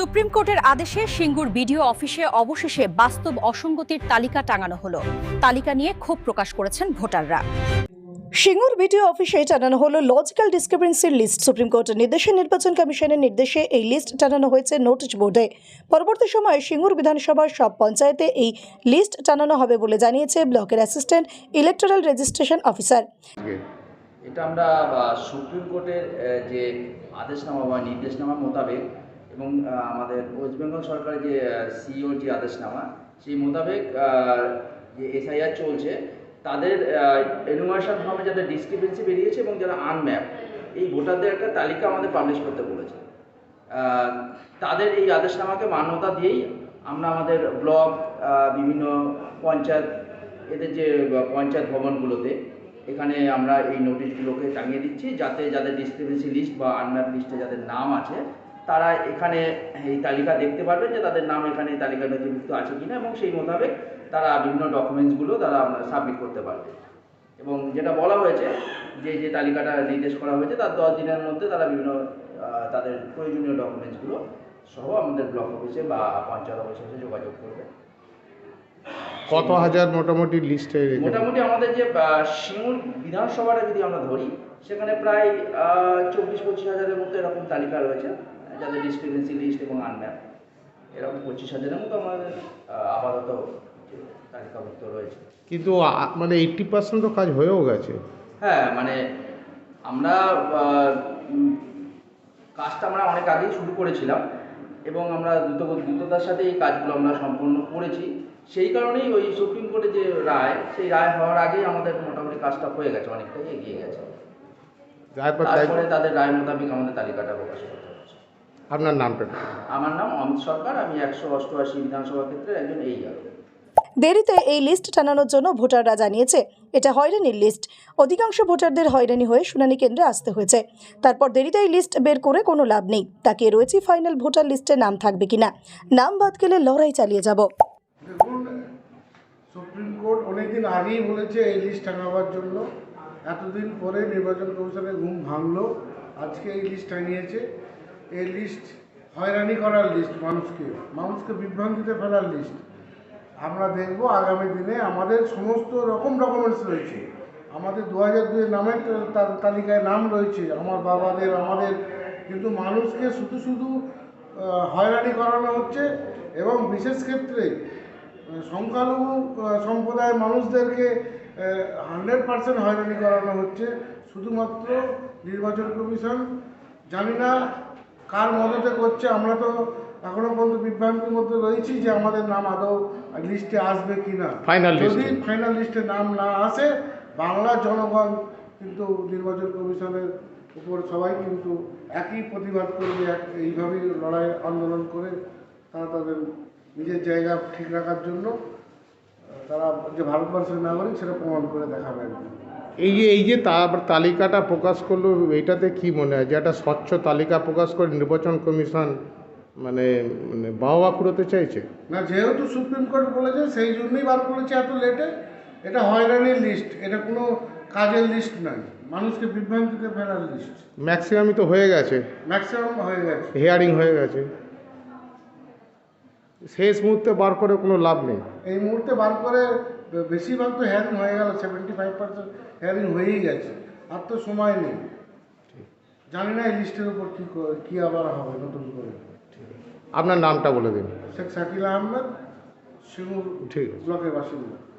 Supreme কোর্টের আদেশে Singur BDO অফিসে অবশেষে বাস্তব অসঙ্গতির তালিকা টাঙানো হলো। তালিকা নিয়ে ক্ষোভ প্রকাশ করেছেন ভোটাররা। সিঙ্গুর বিডিও অফিসে টানানো হলো লজিক্যাল ডিসক্রিপেন্সির লিস্ট। সুপ্রিম কোর্টের নির্দেশে নির্বাচন কমিশনের নির্দেশে এই লিস্ট টানানো হয়েছে নোটিশ বোর্ডে। পরবর্তী সময়ে সিঙ্গুর বিধানসভার সব পঞ্চায়েতে এই লিস্ট টানানো হবে বলে জানিয়েছে ব্লকের অ্যাসিস্ট্যান্ট ইলেকটোরাল রেজিস্ট্রেশন অফিসার। এটা আমরা সুপ্রিম কোর্টের যে আদেশনামা বা নির্দেশনামা মোতাবেক এবং আমাদের ওয়েস্ট বেঙ্গল সরকারের যে সিইওর যে আদেশনামা, সেই মোতাবেক যে এসআইআর চলছে, তাদের এনুমারেশন ফর্মে যাদের ডিসক্রিপেন্সি বেরিয়েছে এবং যারা আনম্যাপ এই ভোটারদের একটা তালিকা আমাদের পাবলিশ করতে বলেছে। তাদের এই আদেশনামাকে মান্যতা দিয়েই আমরা আমাদের ব্লক বিভিন্ন পঞ্চায়েত, এদের যে পঞ্চায়েত ভবনগুলোতে এখানে আমরা এই নোটিশগুলোকে টাঙিয়ে দিচ্ছি, যাতে যাদের ডিসক্রিপেন্সি লিস্ট বা আনম্যাপ লিস্টে যাদের নাম আছে তারা এখানে এই তালিকা দেখতে পারবেন যে তাদের নাম এখানে এই তালিকায় নথিভুক্ত আছে কিনা এবং সেই মোতাবেক তারা বিভিন্ন ডকুমেন্টসগুলো তারা সাবমিট করতে পারবে। এবং যেটা বলা হয়েছে যে যে তালিকাটা নির্দেশ করা হয়েছে তার দশ দিনের মধ্যে তারা বিভিন্ন তাদের প্রয়োজনীয় ডকুমেন্টসগুলো সহ আমাদের ব্লক অফিসে বা পঞ্চায়েত অফিসে যোগাযোগ করবে। কত হাজার মোটামুটি লিস্টে মোটামুটি আমাদের যে সিঙ্গুর বিধানসভাটা যদি আমরা ধরি সেখানে প্রায় চব্বিশ পঁচিশ হাজারের মতো এরকম তালিকা রয়েছে। যাদের ডিসক্রিপেন্সি লিস্ট এবং আনম্যাপ এরকম পঁচিশ হাজারের মতো আমাদের আপাতত তালিকাভুক্ত রয়েছে। কিন্তু মানে এইট্টি পার্সেন্ট তো কাজ হয়েও গেছে। হ্যাঁ মানে আমরা কাজটা আমরা অনেক আগেই শুরু করেছিলাম এবং আমরা দ্রুত দ্রুততার সাথে এই কাজগুলো আমরা সম্পন্ন করেছি। সেই কারণেই ওই সুপ্রিম কোর্টের যে রায় সেই রায় হওয়ার আগেই আমাদের মোটামুটি কাজটা হয়ে গেছে অনেকটাই এগিয়ে গেছে। তারপরে তাদের রায় মোতাবেক আমাদের তালিকাটা প্রকাশ করতে হচ্ছে। আপনার নামটা? আমার নাম অমিত সরকার আমি একশো অষ্টআশি বিধানসভা ক্ষেত্রে একজন এই দেরিতে এই লিস্ট টানানোর জন্য ভোটাররা জানিয়েছে এটা হয়রানির লিস্ট। অধিকাংশ ভোটারদের হয়রানি হয়ে শুনানি কেন্দ্রে আসতে হয়েছে। তারপর দেরিতে এই লিস্ট বের করে কোনো লাভ নেই। তাকিয়ে রয়েছে ফাইনাল ভোটার লিস্টে নাম থাকবে কিনা। নাম বাদ গেলে লড়াই চালিয়ে যাব। সুপ্রিম কোর্ট অনেকদিন আগেই বলেছে এই লিস্ট টাঙাবার জন্য। এতদিন পরে নির্বাচন কমিশনের ঘুম ভাঙলো আজকে এই লিস্ট টাঙিয়েছে। এই লিস্ট হয়রানি করার লিস্ট মানুষকে মানুষকে বিভ্রান্তিতে ফেলার লিস্ট আমরা দেখব আগামী দিনে আমাদের সমস্ত রকম ডকুমেন্টস রয়েছে। আমাদের দু হাজার দুই নামের তালিকায় নাম রয়েছে, আমার বাবাদের, আমাদের। কিন্তু মানুষকে শুধু শুধু হয়রানি করানো হচ্ছে এবং বিশেষ ক্ষেত্রে সংখ্যালঘু সম্প্রদায়ের মানুষদেরকে হান্ড্রেড পার্সেন্ট হয়রানি করানো হচ্ছে। শুধুমাত্র নির্বাচন কমিশন, জানি না কার মদতে করছে আমরা তো এখনও পর্যন্ত বিভ্রান্তির মধ্যে রয়েছি যে আমাদের নাম আদৌ লিস্টে আসবে কি না ফাইনাল যদি। ফাইনাল লিস্টে নাম না আসে বাংলা জনগণ কিন্তু নির্বাচন কমিশনের উপর সবাই কিন্তু একই প্রতিবাদ করবে এক- এইভাবেই লড়াই আন্দোলন করে তারা তাদের নিজের জায়গা ঠিক রাখার জন্য তারা যে ভারতবর্ষের নাগরিক সেটা প্রমাণ করে দেখাবে। এই যে এই যে তালিকাটা প্রকাশ করল এটাতে কি মনে হয়? যে একটা স্বচ্ছ তালিকা প্রকাশ করে নির্বাচন কমিশন মানে মানে বাহবা কুড়োতে চাইছে? না যেহেতু সুপ্রিম কোর্ট বলেছে সেই জন্যই বার করেছে এত লেটে এটা হয়রানির লিস্ট এটা কোনো কাজের লিস্ট নয়। মানুষকে বিভ্রান্তিতে ফেলার লিস্ট ম্যাক্সিমামই তো হয়ে গেছে। ম্যাক্সিমাম হয়ে গেছে। হিয়ারিং হয়ে গেছে। শেষ মুহূর্তে বার করে কোনো লাভ নেই। এই মুহূর্তে বার করে বেশিরভাগ তো হ্যারিং হয়ে গেল সেভেন্টি ফাইভ পার্সেন্ট হ্যারিং হয়েই গেছে। আর তো সময় নেই। জানি না এই লিস্টের উপর কী ক- কী আবার হবে নতুন করে। আপনার নামটা বলে দিন। শেখ শাকিল আহমেদ শিমুর ঠিক ব্লকের বাসিন্দা।